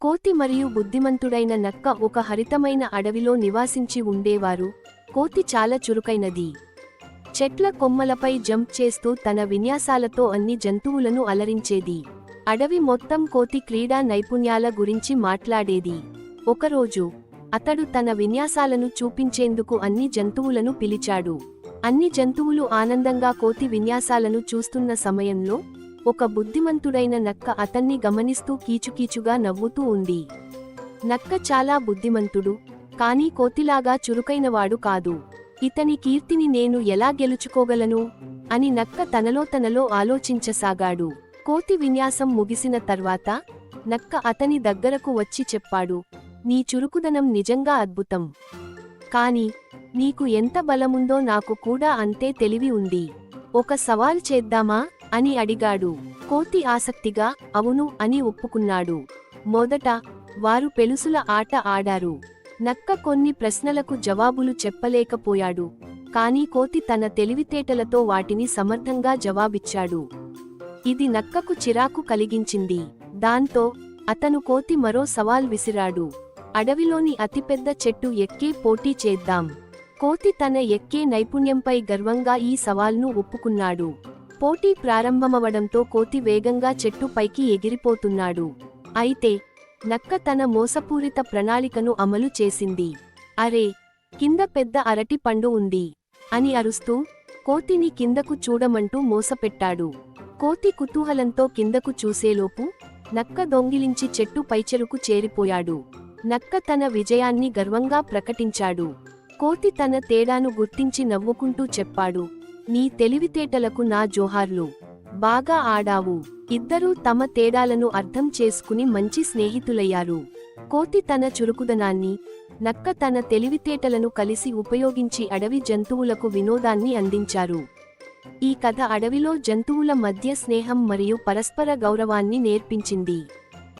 కోతి మరియు బుద్ధిమంతుడైన నక్క ఒక హరితమైన అడవిలో నివాసించి ఉండేవారు. కోతి చాలా చురుకైనది. చెట్ల కొమ్మలపై జంప్ చేస్తూ తన విన్యాసాలతో అన్ని జంతువులను అలరించేది. అడవి మొత్తం కోతి క్రీడా నైపుణ్యాల గురించి మాట్లాడేది. ఒకరోజు అతడు తన విన్యాసాలను చూపించేందుకు అన్ని జంతువులను పిలిచాడు. అన్ని జంతువులు ఆనందంగా కోతి విన్యాసాలను చూస్తున్న సమయంలో ఒక బుద్ధిమంతుడైన నక్క అతన్ని గమనిస్తూ కీచుకీచుగా నవ్వుతూ ఉంది. నక్క చాలా బుద్ధిమంతుడు కానీ కోతిలాగా చురుకైనవాడు కాదు. ఇతని కీర్తిని నేను ఎలా గెలుచుకోగలను? అని నక్క తనలో తనలో ఆలోచించసాగాడు. కోతి విన్యాసం ముగిసిన తర్వాత నక్క అతని దగ్గరకు వచ్చి చెప్పాడు నీ చురుకుదనం నిజంగా అద్భుతం. కాని నీకు ఎంత బలముందో నాకు కూడా అంతే తెలివి ఉంది. ఒక సవాల్ చేద్దామా? అని అడిగాడు. కోతి ఆసక్తిగా అవును అని ఒప్పుకున్నాడు. మొదట వారు పెలుసుల ఆట ఆడారు. నక్క కొన్ని ప్రశ్నలకు జవాబులు చెప్పలేకపోయాడు. కాని కోతి తన తెలివితేటలతో వాటిని సమర్థంగా జవాబిచ్చాడు. ఇది నక్కకు చిరాకు కలిగించింది. దాంతో అతను కోతి మరో సవాల్ విసిరాడు. అడవిలోని అతిపెద్ద చెట్టు ఎక్కే పోటీ చేద్దాం. కోతి తన ఎక్కే నైపుణ్యంపై గర్వంగా ఈ సవాల్ను ఒప్పుకున్నాడు. పోటీ ప్రారంభమవడంతో కోతి వేగంగా చెట్టు పైకి ఎగిరిపోతున్నాడు. అయితే నక్క తన మోసపూరిత ప్రణాళికను అమలు చేసింది. అరే కింద పెద్ద అరటి పండు ఉంది అని అరుస్తూ కోతిని కిందకు చూడమంటూ మోసపెట్టాడు. కోతి కుతూహలంతో కిందకు చూసేలోపు నక్క దొంగిలించి చెట్టు పైచెరుకు చేరిపోయాడు. నక్క తన విజయాన్ని గర్వంగా ప్రకటించాడు. కోతి తన తేడాను గుర్తించి నవ్వుకుంటూ చెప్పాడు. నీ తెలివితేటలకు నా జోహార్లు. బాగా ఆడావు. ఇద్దరూ తమ తేడాలను అర్థం చేసుకుని మంచి స్నేహితులయ్యారు. కోతి తన చురుకుదనాన్ని నక్క తన తెలివితేటలను కలిసి ఉపయోగించి అడవి జంతువులకు వినోదాన్ని అందించారు. ఈ కథ అడవిలో జంతువుల మధ్య స్నేహం మరియు పరస్పర గౌరవాన్ని నేర్పించింది.